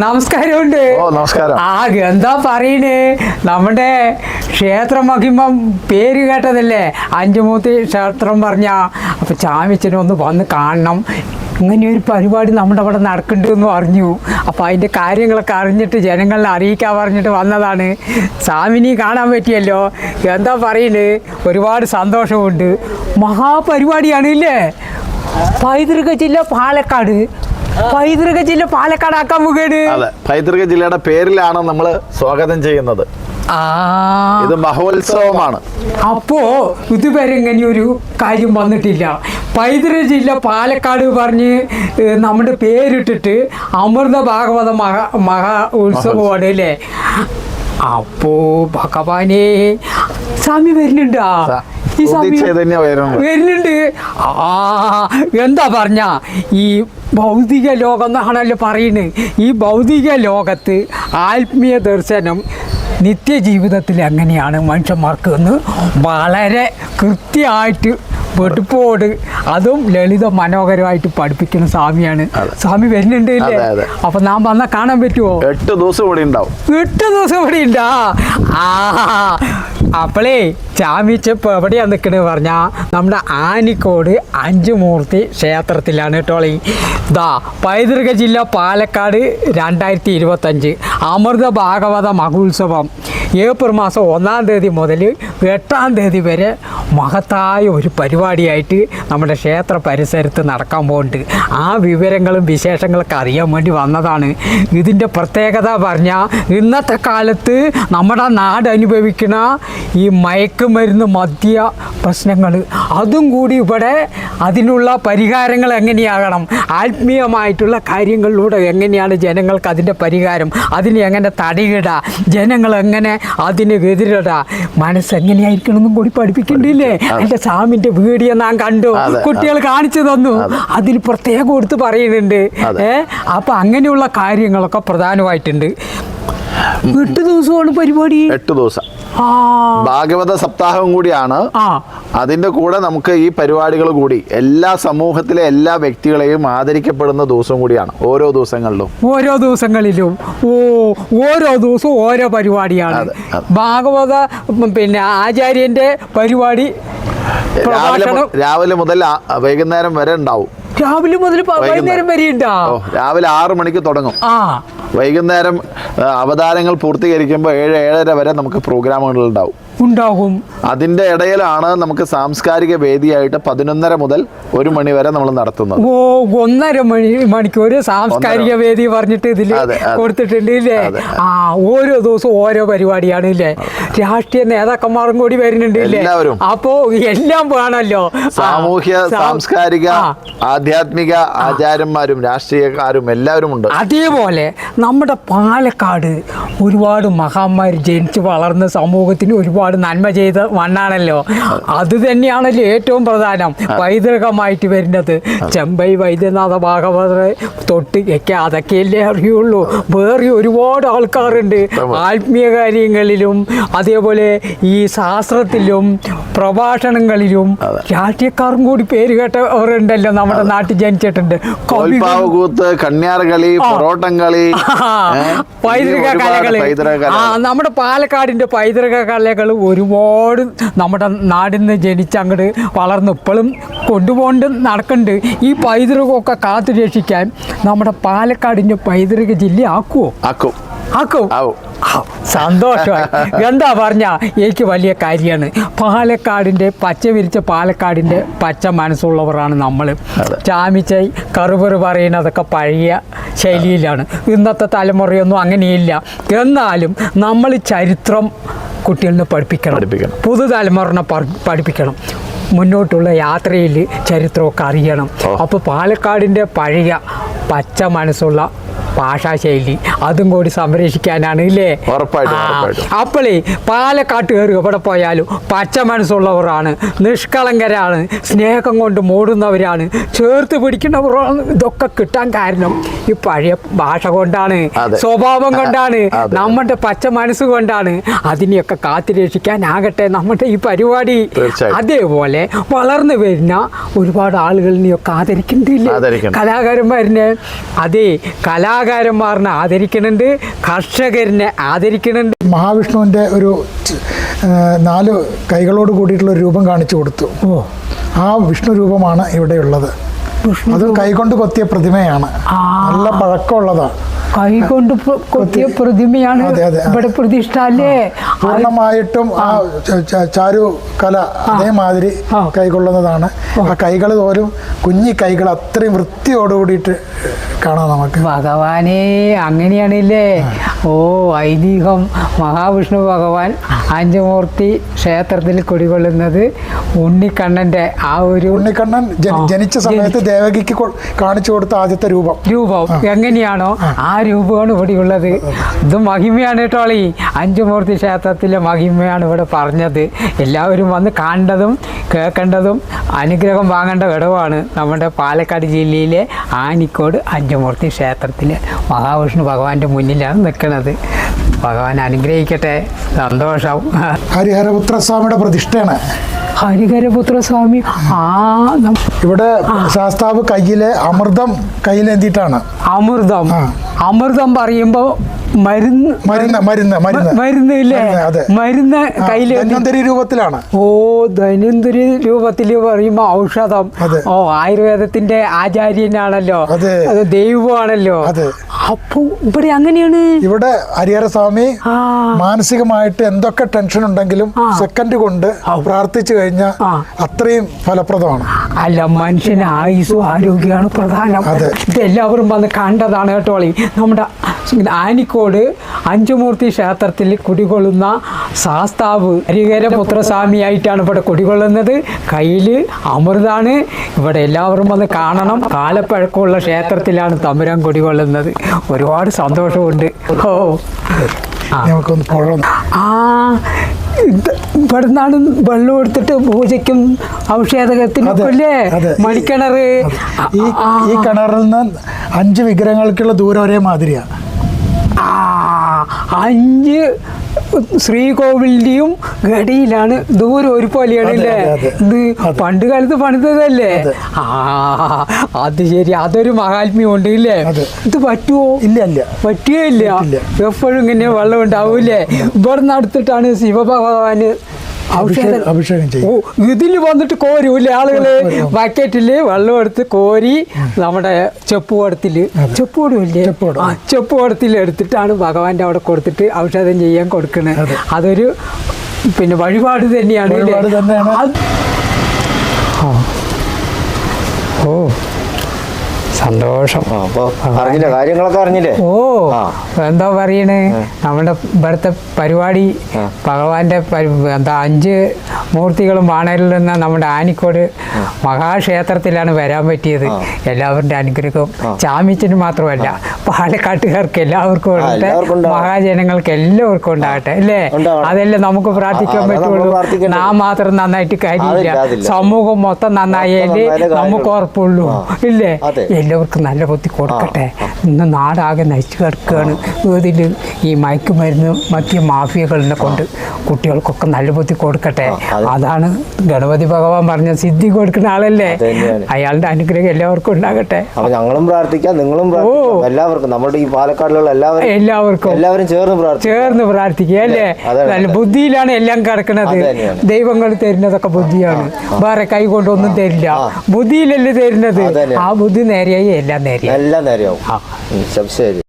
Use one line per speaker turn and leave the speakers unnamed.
നമസ്കാരമുണ്ട്.
നമസ്കാരം.
ആ എന്താ പറയണേ? നമ്മുടെ ക്ഷേത്ര മഹിമം പേര് കേട്ടതല്ലേ? അഞ്ചുമൂത്തി ക്ഷേത്രം പറഞ്ഞ. അപ്പൊ ചാമിച്ചനെ ഒന്ന് വന്ന് കാണണം. ഇങ്ങനെ ഒരു പരിപാടി നമ്മുടെ അവിടെ നടക്കുന്നുണ്ടെന്ന് അറിഞ്ഞു. അപ്പോൾ അതിന്റെ കാര്യങ്ങളൊക്കെ അറിഞ്ഞിട്ട് ജനങ്ങളെ അറിയിക്കാൻ പറഞ്ഞിട്ട് വന്നതാണ്. സ്വാമിനി കാണാൻ പറ്റിയല്ലോ. എന്താ പറയുന്നത് ഒരുപാട് സന്തോഷമുണ്ട്. മഹാപരിപാടിയാണ് ഇല്ലേ? പൈതൃക ജില്ല പാലക്കാട്. പൈതൃക ജില്ല പാലക്കാട് ആക്കാൻ പോകുകയാണ്
അതെ പൈതൃക ജില്ലയുടെ പേരിലാണ് നമ്മൾ സ്വാഗതം ചെയ്യുന്നത്. ഇത് മഹോത്സവമാണ്.
അപ്പോ ഇതുവരെ ഇങ്ങനെ ഒരു കാര്യം വന്നിട്ടില്ല. പൈതൃക ജില്ല പാലക്കാട് പറഞ്ഞ് നമ്മുടെ പേരിട്ടിട്ട് അമൃത ഭാഗവത മഹാ മഹാ ഉത്സവമാണ് അല്ലേ? അപ്പോ ഭഗവാനെ സ്വാമി വരുന്നുണ്ടാ.
വരുന്നുണ്ട്.
ആ എന്താ പറഞ്ഞ ഈ ഭൗതിക ലോകം എന്നാണല്ലോ പറയുന്നത്. ഈ ഭൗതിക ലോകത്ത് ആത്മീയ ദർശനം നിത്യജീവിതത്തിൽ എങ്ങനെയാണ് മനുഷ്യന്മാർക്ക് എന്ന് വളരെ കൃത്യമായിട്ട് വെടുപ്പോട് അതും ലളിത മനോഹരമായിട്ട് പഠിപ്പിക്കുന്ന സ്വാമിയാണ്. സ്വാമി വരുന്നുണ്ട് ഇല്ലേ. അപ്പൊ നാം വന്നാൽ കാണാൻ പറ്റുമോ
എട്ട് ദിവസം ഇവിടെ ഉണ്ടാവും.
എട്ട് ദിവസം ഇവിടെ ഉണ്ടാ? ആ അപ്പളേ ചാമിച്ചപ്പ് എവിടെയാ നിൽക്കണത് പറഞ്ഞാ നമ്മുടെ ആനിക്കോട് അഞ്ചുമൂർത്തി ക്ഷേത്രത്തിലാണ് കേട്ടോളി ദാ പൈതൃക ജില്ല പാലക്കാട് രണ്ടായിരത്തി ഇരുപത്തഞ്ച്. അമൃത ഭാഗവത മഹോത്സവം. ഏപ്രിൽ മാസം ഒന്നാം തീയതി മുതൽ എട്ടാം തീയതി വരെ മഹത്തായ ഒരു പരിപാടിയായിട്ട് നമ്മുടെ ക്ഷേത്ര പരിസരത്ത് നടക്കാൻ പോകുന്നുണ്ട് ആ വിവരങ്ങളും വിശേഷങ്ങളൊക്കെ അറിയാൻ വേണ്ടി വന്നതാണ്. ഇതിന്റെ പ്രത്യേകത പറഞ്ഞാൽ ഇന്നത്തെ കാലത്ത് നമ്മുടെ നാട് അനുഭവിക്കുന്ന ഈ മയക്കുമരുന്ന് മദ്യ പ്രശ്നങ്ങൾ അതും കൂടി ഇവിടെ അതിനുള്ള പരിഹാരങ്ങൾ എങ്ങനെയാകണം? ആത്മീയമായിട്ടുള്ള കാര്യങ്ങളിലൂടെ എങ്ങനെയാണ് ജനങ്ങൾക്ക് അതിന്റെ പരിഹാരം? അതിനെങ്ങനെ തടയിടുക? ജനങ്ങൾ എങ്ങനെ അതിന് എതിരിടുക മനസ്സെങ്ങനെയായിരിക്കണം എന്നും കൂടി പഠിപ്പിക്കണ്ടില്ലേ എന്റെ സാമിന്റെ വീഡിയോ ഞാൻ കണ്ടു. കുട്ടികൾ കാണിച്ചു തന്നു. അതിൽ പ്രത്യേകം എടുത്ത് പറയുന്നുണ്ട്.
ഏഹ്
ഏ? അപ്പം അങ്ങനെയുള്ള കാര്യങ്ങളൊക്കെ പ്രധാനമായിട്ടുണ്ട്. എട്ട് ദിവസമാണ് പരിപാടി.
എട്ട് ദിവസം. ഭാഗവത സപ്താഹം കൂടിയാണ്. അതിന്റെ കൂടെ നമുക്ക് ഈ പരിപാടികൾ കൂടി എല്ലാ സമൂഹത്തിലെ എല്ലാ വ്യക്തികളെയും ആദരിക്കപ്പെടുന്ന ദിവസം കൂടിയാണ്. ഓരോ ദിവസങ്ങളിലും.
ഓരോ ദിവസങ്ങളിലും. ഓ ഓരോ ദിവസവും ഓരോ പരിപാടിയാണ്. ഭാഗവത പിന്നെ ആചാര്യന്റെ പരിപാടി
രാവിലെ രാവിലെ മുതൽ വൈകുന്നേരം വരെ ഉണ്ടാവും.
രാവിലെ മുതൽ വൈകുന്നേരം. വരെ
ഉണ്ടാവും. രാവിലെ ആറ് മണിക്ക് തുടങ്ങും.
ആ.
വൈകുന്നേരം അവതാരങ്ങൾ പൂർത്തീകരിക്കുമ്പോൾ ഏഴ് ഏഴര വരെ നമുക്ക് പ്രോഗ്രാമുകൾ ഉണ്ടാവും.
ഉണ്ടാകും.
അതിന്റെ ഇടയിലാണ് നമുക്ക് സാംസ്കാരിക വേദിയായിട്ട് പതിനൊന്നര മുതൽ ഒരു മണി വരെ നമ്മൾ നടത്തുന്നത്.
ഓ ഒന്നര മണി മണിക്കൂർ സാംസ്കാരിക വേദി പറഞ്ഞിട്ട് ഇതിൽ. കൊടുത്തിട്ടുണ്ട് ഇല്ലേ. ആ ഓരോ ദിവസവും ഓരോ പരിപാടിയാണ് ഇല്ലേ? രാഷ്ട്രീയ നേതാക്കന്മാരും കൂടി വരുന്നുണ്ട് ഇല്ലേ? അപ്പോ എല്ലാം വേണമല്ലോ
സാമൂഹ്യ സാംസ്കാരിക. ആധ്യാത്മിക ആചാര്യന്മാരും രാഷ്ട്രീയക്കാരും എല്ലാവരും ഉണ്ട്.
അതേപോലെ നമ്മുടെ പാലക്കാട് ഒരുപാട് മഹാന്മാർ ജനിച്ച് വളർന്ന സമൂഹത്തിന് ഒരുപാട് നന്മ ചെയ്ത മണ്ണാണല്ലോ. അത് തന്നെയാണല്ലോ ഏറ്റവും പ്രധാനം. പൈതൃകമായിട്ട് വരുന്നത്. ചെമ്പൈ വൈദ്യനാഥ ഭാഗവത തൊട്ട് ഒക്കെ അതൊക്കെയല്ലേ അറിയുള്ളൂ. വേറെ ഒരുപാട് ആൾക്കാരുണ്ട്. ആത്മീയ കാര്യങ്ങളിലും അതേപോലെ ഈ ശാസ്ത്രത്തിലും പ്രഭാഷണങ്ങളിലും രാഷ്ട്രീയക്കാരും കൂടി പേര് കേട്ടവരുണ്ടല്ലോ നമ്മുടെ നാട്ടിൽ ജനിച്ചിട്ടുണ്ട്.
പൊറോട്ടംകളി
പൈതൃക
ഒരുപാട് കലകൾ.
നമ്മുടെ പാലക്കാടിന്റെ പൈതൃക കലകൾ ഒരുപാട് നമ്മുടെ നാടിൽ നിന്ന് ജനിച്ച് അങ്ങോട്ട് വളർന്ന് ഇപ്പോഴും കൊണ്ടുപോകൊണ്ട് നടക്കുന്നുണ്ട് ഈ പൈതൃകമൊക്കെ കാത്തു രക്ഷിക്കാൻ നമ്മുടെ പാലക്കാടിന്റെ പൈതൃക ജില്ല ആക്കുവോ?
ആക്കും.
ആക്കും? സന്തോഷമായി. എന്താ പറഞ്ഞ എനിക്ക് വലിയ കാര്യമാണ്. പാലക്കാടിന്റെ പച്ച വിരിച്ച പാലക്കാടിന്റെ പച്ച മനസ്സുള്ളവരാണ് നമ്മൾ. ചാമിച്ചൈ കറുപറ് പറയുന്നതൊക്കെ പഴയ ശൈലിയിലാണ്. ഇന്നത്തെ തലമുറയൊന്നും അങ്ങനെയില്ല. എന്നാലും നമ്മൾ ചരിത്രം കുട്ടികളിനെ പഠിപ്പിക്കണം.
പഠിപ്പിക്കണം.
പുതുതലമുറനെ പഠിപ്പിക്കണം. മുന്നോട്ടുള്ള യാത്രയിൽ ചരിത്രമൊക്കെ അറിയണം. അപ്പോൾ പാലക്കാടിന്റെ പഴയ പച്ച മനസ്സുള്ള ഭാഷാശൈലി. അതും കൂടി സംരക്ഷിക്കാനാണ് ഇല്ലേ?
അപ്പോളേ
പാലക്കാട്ട്
കയറി
അപ്പോളേ പാലക്കാട്ടുകാർ എവിടെ പോയാലും പച്ച മനസ്സുള്ളവരാണ് നിഷ്കളങ്കരാണ് സ്നേഹം കൊണ്ട് മൂടുന്നവരാണ് ചേർത്ത് പിടിക്കുന്നവരാണ്. ഇതൊക്കെ കിട്ടാൻ കാരണം ഈ പഴയ ഭാഷ കൊണ്ടാണ് സ്വഭാവം കൊണ്ടാണ് നമ്മുടെ പച്ച മനസ്സ് കൊണ്ടാണ്. അതിനെയൊക്കെ കാത്തിരക്ഷിക്കാനാകട്ടെ നമ്മുടെ ഈ പരിപാടി. അതേപോലെ വളർന്നു വരുന്ന ഒരുപാട് ആളുകളിനെയൊക്കെ ഒക്കെ
ആദരിക്കണം.
കലാകാരന്മാരിനെ. അതേ കലാ കലാകാരന്മാരനെ ആദരിക്കുന്നുണ്ട് കർഷകരിനെ ആദരിക്കുന്നുണ്ട്.
മഹാവിഷ്ണുവിന്റെ ഒരു നാല് കൈകളോട് കൂടിയിട്ടുള്ള ഒരു രൂപം കാണിച്ചു കൊടുത്തു.
ഓ.
ആ വിഷ്ണു രൂപമാണ് ഇവിടെയുള്ളത് അത് കൈകൊണ്ട് കൊത്തിയ പ്രതിമയാണ്. നല്ല പഴക്കമുള്ളതാണ്.
കൈ കൊണ്ട് കൊത്തിയ പ്രതിമയാണ് ഇവിടെ പ്രതിഷ്ഠ അല്ലേ
പൂർണമായിട്ടും ആ ചാരു കല അതേമാതിരി. കൈകൊള്ളുന്നതാണ്. ആ. കൈകൾ തോരും കുഞ്ഞി കൈകൾ അത്രയും വൃത്തിയോടുകൂടിയിട്ട് കാണാം നമുക്ക്.
ഭഗവാനെ അങ്ങനെയാണല്ലേ? ഓ ഐതിഹ്യം. മഹാവിഷ്ണു ഭഗവാൻ അഞ്ചുമൂർത്തി ക്ഷേത്രത്തിൽ കുടികൊള്ളുന്നത് ഉണ്ണിക്കണ്ണന്റെ ആ ഒരു
ഉണ്ണിക്കണ്ണൻ. ജനിച്ച സമയത്ത് ദേവകിക്ക് കാണിച്ചു കൊടുത്ത ആദ്യത്തെ രൂപം.
രൂപം. എങ്ങനെയാണോ ആ രൂപമാണ് ഇവിടെ ഉള്ളത് ഇത് മഹിമയാണ് കേട്ടോളി അഞ്ചുമൂർത്തി ക്ഷേത്രത്തിലെ മഹിമയാണ് ഇവിടെ പറഞ്ഞത്. എല്ലാവരും വന്ന് കാണേണ്ടതും കേൾക്കേണ്ടതും അനുഗ്രഹം വാങ്ങേണ്ട ഇടവാണ് നമ്മുടെ പാലക്കാട് ജില്ലയിലെ ആനിക്കോട് അഞ്ചുമൂർത്തി ക്ഷേത്രത്തിലെ മഹാവിഷ്ണു ഭഗവാന്റെ മുന്നിലാണ് നിൽക്കുന്നത്. ഭഗവാൻ അനുഗ്രഹിക്കട്ടെ. സന്തോഷം.
ഹരിഹരപുത്ര സ്വാമിയുടെ പ്രതിഷ്ഠയാണ്.
ഹരിഹരപുത്ര സ്വാമി ആ
ഇവിടെ ശാസ്താവ് കയ്യിലെ അമൃതം കയ്യിലെന്തിട്ടാണ്
അമൃതം. അമൃതം പറയുമ്പോ മരുന്ന്
മരുന്ന് മരുന്ന് മരുന്ന്.
മരുന്ന് ഇല്ലേ?
മരുന്ന്, അതെ.
മരുന്ന്
ആ,
കയ്യിൽ
ധന്വന്തരി രൂപത്തിലാണ്.
ഓ ദൈനംദിന രൂപത്തിൽ പറയുമ്പോ ഔഷധം.
അതെ.
ഓ ആയുർവേദത്തിന്റെ ആചാര്യനാണല്ലോ.
അതെ.
അത് ദൈവമാണല്ലോ.
അതെ.
അപ്പൊ ഇവിടെ അങ്ങനെയാണ്?
ഇവിടെ ഹരിഹര സ്വാമി മാനസികമായിട്ട് എന്തൊക്കെ ടെൻഷൻ ഉണ്ടെങ്കിലും. സെക്കൻഡ് കൊണ്ട് പ്രാർത്ഥിച്ചു കഴിഞ്ഞാൽ. അത്രയും ഫലപ്രദമാണ്.
അല്ല മനുഷ്യന് ആയുസും ആരോഗ്യമാണ് പ്രധാനം. ഇതെല്ലാവരും വന്ന് കണ്ടതാണ് കേട്ടോളി നമ്മുടെ ആനിക്കോട് അഞ്ചുമൂർത്തി ക്ഷേത്രത്തിൽ കുടികൊള്ളുന്ന ശാസ്താവ് ഹരിഹരപുത്രസ്വാമിയായിട്ടാണ് ഇവിടെ കുടികൊള്ളുന്നത്. കയ്യിൽ അമൃതാണ്. ഇവിടെ എല്ലാവരും വന്ന് കാണണം. കാലപ്പഴക്കമുള്ള ക്ഷേത്രത്തിലാണ് തമ്പുരാൻ കുടികൊള്ളുന്നത്. ഒരുപാട് സന്തോഷമുണ്ട്. ഓ.
നമുക്കൊന്ന് പോകണം
ആ ഇവിടുന്നാണ് വെള്ളം എടുത്തിട്ട് പൂജയ്ക്കും ഔഷധകത്തിന് അല്ലേ
അതെ.
മണിക്കിണറ്.
ഈ കിണറിൽ നിന്ന് അഞ്ച് വിഗ്രഹങ്ങൾക്കുള്ള ദൂരം ഒരേ മാതിരിയാണ്
അഞ്ച് ശ്രീകോവിലിന്റെയും ഗടിയിലാണ്. ദൂരം ഒരു പോലെയാണ്
അതെ,
അല്ലേ
അതെ, അതെ.
ഇത് പണ്ട് കാലത്ത് പണിതതല്ലേ? ആ അത് ശരി. അതൊരു മഹാത്മ്യം ഉണ്ട് ഇല്ലേ ഇത് പറ്റുമോ
ഇല്ല ഇല്ല.
പറ്റുകയില്ല. എപ്പോഴും ഇങ്ങനെ വെള്ളം ഉണ്ടാവൂലേ ഇവിടെ അടുത്തിട്ടാണ് ശിവഭഗവാന്
അഭിഷേകം
ഓ
ചെയ്യും.
ഇതിൽ വന്നിട്ട് കോരൂല്ലേ
ആളുകൾ
ബക്കറ്റിൽ വെള്ളം എടുത്ത് കോരി നമ്മുടെ ചെപ്പുവടത്തിൽ ചെപ്പുവടമില്ലേ. ആ ചെപ്പുവടത്തിൽ എടുത്തിട്ടാണ് ഭഗവാന്റെ അവിടെ കൊടുത്തിട്ട് ഔഷധം ചെയ്യാൻ
കൊടുക്കണേ.
അതൊരു പിന്നെ വഴിപാട് തന്നെയാണ്. ഓ. സന്തോഷം.
അറിഞ്ഞില്ലേ? കാര്യങ്ങളൊക്കെ അറിഞ്ഞില്ലേ?
ഓ. എന്താ പറയണേ? നമ്മുടെ ഇവിടുത്തെ പരിപാടി. ഭഗവാന്റെ എന്താ അഞ്ച് മൂർത്തികളും വാണരിൽ നിന്ന് നമ്മുടെ ആനിക്കോട് മഹാക്ഷേത്രത്തിലാണ് വരാൻ പറ്റിയത്. എല്ലാവരുടെ അനുഗ്രഹവും. ചാമിച്ചിന് മാത്രമല്ല പാലക്കാട്ടുകാർക്ക് എല്ലാവർക്കും ഉണ്ട്. മഹാജനങ്ങൾക്ക് എല്ലാവർക്കും ഉണ്ടാകട്ടെ അല്ലേ? അതെല്ലാം നമുക്ക് പ്രാർത്ഥിക്കാൻ പറ്റുള്ളൂ. നാ മാത്രം നന്നായിട്ട് കാര്യമില്ല. സമൂഹം മൊത്തം നന്നായാലേ നമുക്ക് ഉറപ്പുള്ളൂ ഇല്ലേ? എല്ലാവർക്കും നല്ല ബുദ്ധി കൊടുക്കട്ടെ. ഇന്ന് നാടാകെ നശിച്ചു കിടക്കുകയാണ്. ഇതിൽ ഈ മയക്കുമരുന്ന് മറ്റ് മാഫിയകളിനെ കൊണ്ട് കുട്ടികൾക്കൊക്കെ നല്ല ബുദ്ധി കൊടുക്കട്ടെ. അതാണ്. ഗണപതി ഭഗവാൻ പറഞ്ഞ സിദ്ധി കൊടുക്കുന്ന ആളല്ലേ. അയാളുടെ അനുഗ്രഹം എല്ലാവർക്കും ഉണ്ടാകട്ടെ.
അപ്പൊ ഞങ്ങളും പ്രാർത്ഥിക്കാം നിങ്ങളും എല്ലാവർക്കും നമ്മുടെ ഈ പാലക്കാടിലുള്ള എല്ലാവരും
എല്ലാവർക്കും.
എല്ലാവരും ചേർന്ന് പ്രാർത്ഥിക്കാം.
ചേർന്ന് പ്രാർത്ഥിക്കുക അല്ലേ. നല്ല ബുദ്ധിയിലാണ് എല്ലാം കിടക്കുന്നത്. ദൈവങ്ങൾ തരുന്നതൊക്കെ ബുദ്ധിയാണ്. വേറെ കൈ കൊണ്ടൊന്നും തരില്ല. ബുദ്ധിയിലല്ലേ തരുന്നത്? ആ ബുദ്ധി നേരെയായി എല്ലാം നേരെയായി.
എല്ലാം നേരെയാവും. ശരി.